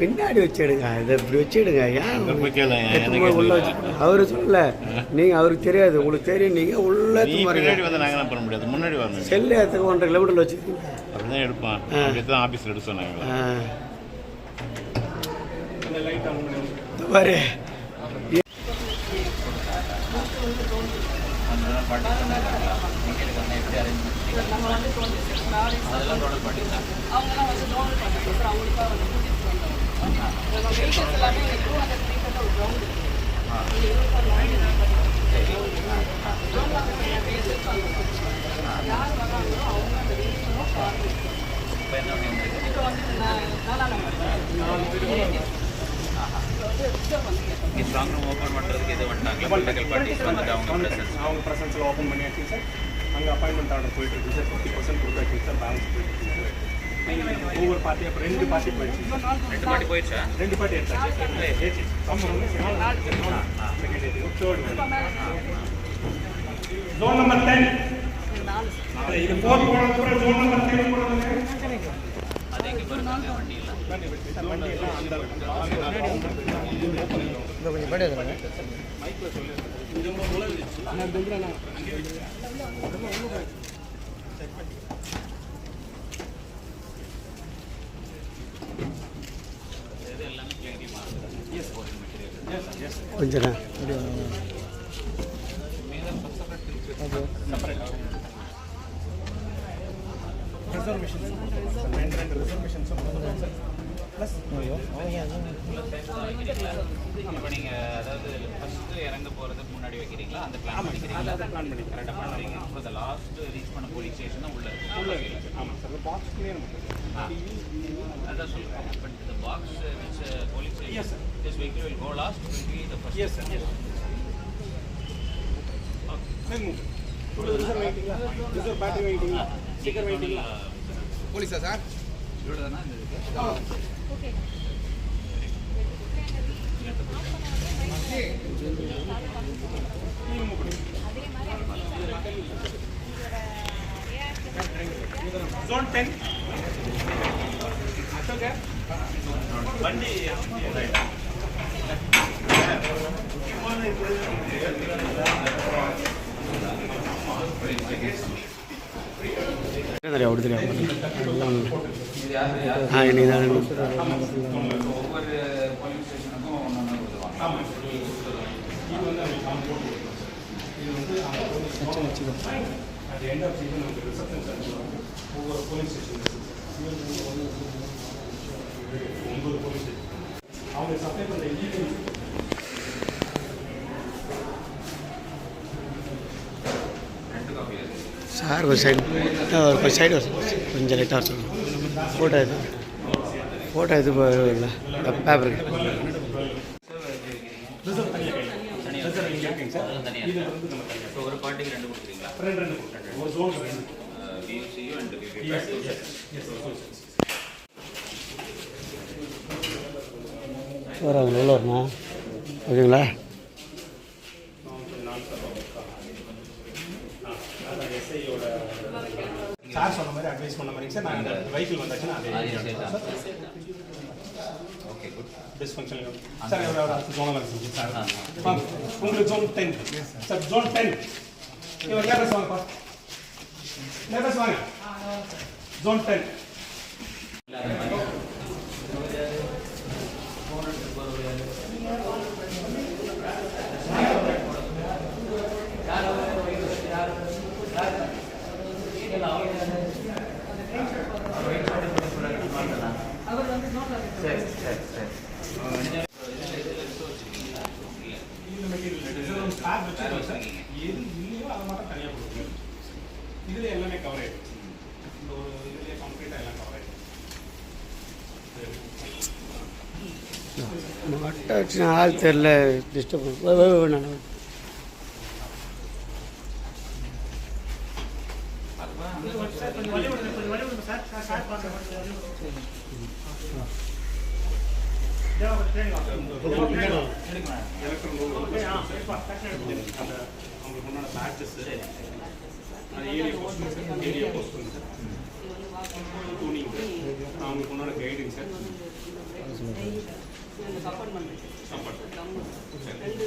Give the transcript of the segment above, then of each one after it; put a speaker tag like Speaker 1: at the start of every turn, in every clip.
Speaker 1: பின்னாடி வச்சிடுங்க. இதை இப்படி வச்சிடுங்க. ஏன் எடுத்து உள்ள. வச்சு அவரு சொல்லல. நீங்க அவருக்கு தெரியாது. உங்களுக்கு தெரியும். நீங்க உள்ள எடுத்து
Speaker 2: பண்ண முடியாது. முன்னாடி வரணும்
Speaker 1: செல்லு எடுத்துக்க ஒன்றரை கிலோமீட்டர்ல வச்சிருக்கீங்க.
Speaker 2: அப்படிதான் எடுப்பான். தான் ஆஃபீஸில் எடுக்க சொன்னாங்க.
Speaker 1: இந்த பாரு
Speaker 3: அவங்கெல்லாம் வந்து அப்புறம் அவங்களுக்காக வந்து கூட்டிட்டு வந்தோம் நம்ம வெஹிக்கிள்ஸ் எல்லாமே இங்கே டூ ஹண்ட்ரட் மீட்டர் ஒரு கிரவுண்ட் இருக்கு. யார் வராங்களோ அவங்க அந்த வெஹிக்கிளும் இப்போ வந்து நான் நாலாம் நம்பர்
Speaker 4: ஸ்ட்ராங் ரூம் ஓப்பன் பண்ணுறதுக்கு இது வந்துட்டாங்க பொலிட்டிக்கல் பார்ட்டிஸ் வந்துட்டு அவங்க presence.
Speaker 5: அவங்க ப்ரெசன்ஸில் ஓப்பன் பண்ணியாச்சு சார் அங்கே அப்பாயின்மெண்ட் ஆர்டர் போயிட்டு இருக்கு சார் ஃபிஃப்டி பர்சன்ட் கொடுத்தாச்சு சார் பேலன்ஸ் போயிட்டு இருக்கு சார் ஒவ்வொரு பார்ட்டி அப்புறம் ரெண்டு பார்ட்டி போயிடுச்சு சார்
Speaker 4: ரெண்டு பாட்டி போயிடுச்சா
Speaker 5: ரெண்டு பார்ட்டி எடுத்தாச்சு sir AC second AC third zone number ten இது ஃபோர் போனதுக்கப்புறம் ஜோன் நம்பர் டென் போனதுங்க
Speaker 4: அது எங்கே பாருங்க வண்டி இல்லை
Speaker 5: வண்டி எல்லாம் அந்த
Speaker 1: கொஞ்ச நேரம்
Speaker 5: ரிசர்வேஷன் ரெண்டு ரெண்டு ரிசர்வேஷன்ஸும் சார் ப்ளஸ்
Speaker 4: இப்போ நீங்கள் அதாவது ஃபஸ்ட்டு இறங்க போகிறதுக்கு முன்னாடி வைக்கிறீங்களா? அந்த பிளான் பண்ணிக்கிறீங்களா
Speaker 5: அதை பிளான் பண்ணி கரெக்டாக பிளான் பண்ணி
Speaker 4: இப்போ இந்த லாஸ்ட் ரீச் பண்ண போலீஸ் ஸ்டேஷன் தான் உள்ள இருக்கு.
Speaker 5: உள்ள ஆமாம் சார் பாக்ஸ் கிளியர்
Speaker 4: அதான் சொல்கிறேன் பட் இந்த box
Speaker 5: which police.
Speaker 4: Station this vehicle will go last will be the first
Speaker 5: yes sir yes move reserve வெயிட்டிங்களா reserve battery வெயிட்டிங்களா sticker வெயிட்டிங்களா
Speaker 4: போலீஸா சார் இவ்வளோ தானே இந்த இதுக்கு
Speaker 5: ஜோன் டென் ஓகே வண்டி
Speaker 1: தெரியும் அப்படி தெரியும் ஆ தான்
Speaker 4: ஒவ்வொரு போலீஸ்
Speaker 5: ஸ்டேஷன் ஒன்பது போலீஸ் ஸ்டேஷன் அவங்க சப்ளை பண்ணுற
Speaker 1: சார் ஒரு சைடு ஒரு சைடு கொஞ்சம் லைட்டாக வர சொல்லுங்கள் ஃபோட்டோ இது ஃபோட்டோ இது இல்லை பேப்பர்
Speaker 5: ரிசர்வ்
Speaker 4: ஒரு ரெண்டு கொடுக்குறீங்களா
Speaker 5: ரெண்டு ரெண்டு ஒரு ஜோன்
Speaker 4: அண்ட்
Speaker 1: வராங்க உள்ள வரணும். ஓகேங்களா?
Speaker 5: சார் சொன்ன மாதிரி அட்வைஸ் பண்ண மாதிரி சார் நான் இந்த வெஹிக்கிள் வந்தாச்சுன்னா அதே
Speaker 4: ஓகே குட்
Speaker 5: டிஸ்ஃபங்க்ஷன் சார் எவ்வளோ அடுத்த ஜோனில் இருக்குங்க சார் வாங்க. உங்களுக்கு zone ten sir zone ten இவர் லேபர்ஸ் வாங்கப்பா. லேபர்ஸ் வாங்க. ஜோன் டென் இந்த சார் எது இல்லையோ அதை மட்டும் தனியாக கொடுக்குறோம் இதில் எல்லாமே கவர் ஆகிடுச்சு இந்த ஒரு இதுலேயே கம்ப்ளீட்டாக எல்லாம் கவர்
Speaker 1: மட்டாச்சு ஆள் தெரில டிஸ்டர்ப் வேணாம்
Speaker 5: அந்த அவங்களுக்கு உண்டான பேட்சஸ் அது area posting sir area posting sir துணிங் அவங்களுக்கு உண்டான கைடிங் சார்
Speaker 3: சப்பன் பண்ணுறது ரெண்டு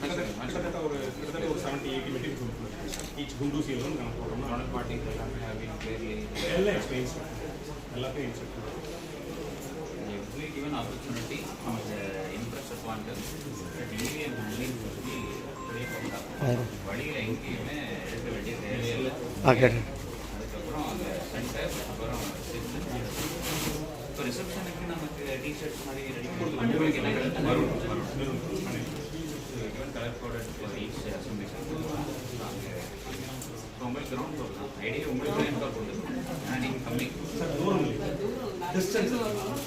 Speaker 5: கிட்டத்தட்ட ஒரு கிட்டத்தட்ட ஒரு செவன்ட்டி எயிட்டி மெட்டீரியல் ஈச் குண்டூசியில் வந்து கணக்கு போடுறோம்னா
Speaker 4: ப்ராடக்ட் பார்ட்டிஸ் எல்லாமே have
Speaker 5: எக்ஸ்பீரியன்ஸ் எல்லாத்தையும்
Speaker 4: instruct we given opportunity, the impress upon them, that Indian good. வழியில் எங்கேயுமே எடுக்க வேண்டிய தேவையில்லை. அதுக்கப்புறம் அந்த சென்டர் அப்புறம் இப்போ ரிசப்ஷனுக்கு நமக்கு டிஷர்ட்ஸ் மாதிரி ரெடி என்ன வரும் வரும். கலர் கோடட் ஃபார் ஈச் உங்களுக்கு கிரவுண்ட் ஃப்ளோர் தான். ஐடியா உங்களுக்கு இன்ஸ்டால் பண்ணுறது ஆனால் நீங்கள் கம்மி
Speaker 5: சார் தூரம் டிஸ்டன்ஸ்